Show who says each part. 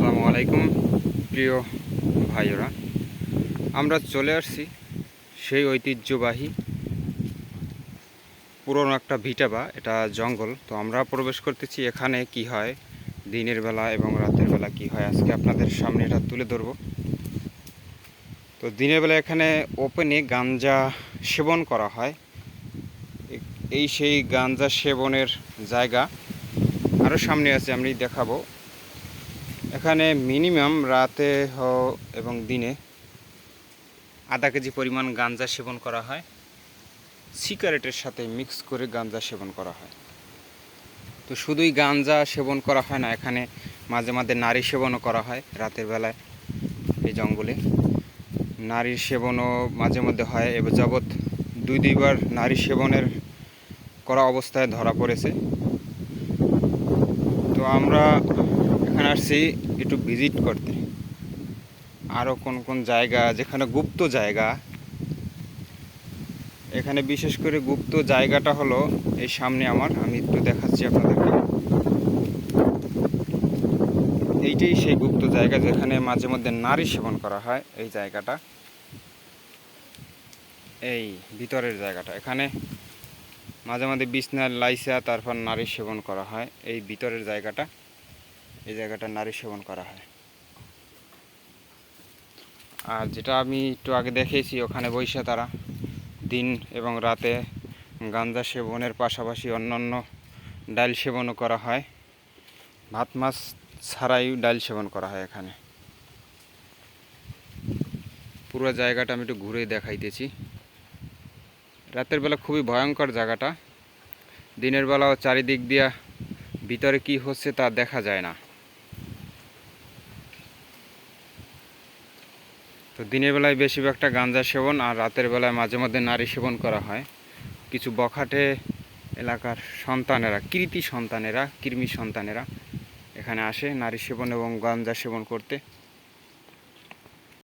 Speaker 1: আসসালামু আলাইকুম, প্রিয় ভাইয়েরা। আমরা চলে আসছি সেই ঐতিহ্যবাহী পুরনো একটা ভিটাবা এটা জঙ্গল। তো আমরা প্রবেশ করতেছি এখানে কি হয়, দিনের বেলা এবং রাতের বেলা কি হয়, আজকে আপনাদের সামনে এটা তুলে ধরবো। তো দিনের বেলা এখানে ওপেনে গাঞ্জা সেবন করা হয়। এই সেই গাঞ্জা সেবনের জায়গা আরও সামনে আছে, আমি দেখাবো। এখানে মিনিমাম রাতে এবং দিনে আধা কেজি পরিমাণ গাঞ্জা সেবন করা হয়। সিগারেটের সাথে মিক্স করে গাঞ্জা সেবন করা হয়। তো শুধুই গাঞ্জা সেবন করা হয় না, এখানে মাঝে মাঝে নারী সেবনও করা হয় রাতের বেলায় এই জঙ্গলে। নারীর সেবনও মাঝে মধ্যে হয় এবার যাবৎ দুই দুইবার নারী সেবনের করা অবস্থায় ধরা পড়েছে। তো আমরা এখানে আসছি একটু ভিজিট করতে। আরও কোন কোন জায়গা, যেখানে গুপ্ত জায়গা। এখানে বিশেষ করে গুপ্ত জায়গাটা হলো এই সামনে আমার, আমি একটু দেখাচ্ছি আপনাদেরকে। এইটাই সেই গুপ্ত জায়গা যেখানে মাঝে মধ্যে নারী সেবন করা হয়, এই জায়গাটা। এই ভিতরের জায়গাটা। এখানে মাঝে মাঝে বিছনার লাইসা, তারপর নারী সেবন করা হয়, এই ভিতরের জায়গাটা। এই জায়গাটা নারী সেবন করা হয়। আর যেটা আমি একটু আগে দেখেছি ওখানে বৈশা তারা দিন এবং রাতে গাঞ্জা সেবনের পাশাপাশি অন্যান্য ডাল সেবনও করা হয়। ভাত, মাছ ছাড়াই ডাল সেবন করা হয় এখানে। পুরো জায়গাটা আমি একটু ঘুরে দেখাইতেছি। রাতের বেলা খুবই ভয়ঙ্কর জায়গাটা। দিনের বেলাও চারিদিক দিয়া ভিতরে কি হচ্ছে তা দেখা যায় না। তো দিনের বেলায় বেশিরভাগটা গাঞ্জা সেবন আর রাতের বেলায় মাঝে মধ্যে নারী সেবন করা হয়। কিছু বখাটে এলাকার সন্তানেরা, কৃতি সন্তানেরা, কৃমি সন্তানেরা এখানে আসে নারী সেবন এবং গাঞ্জা সেবন করতে।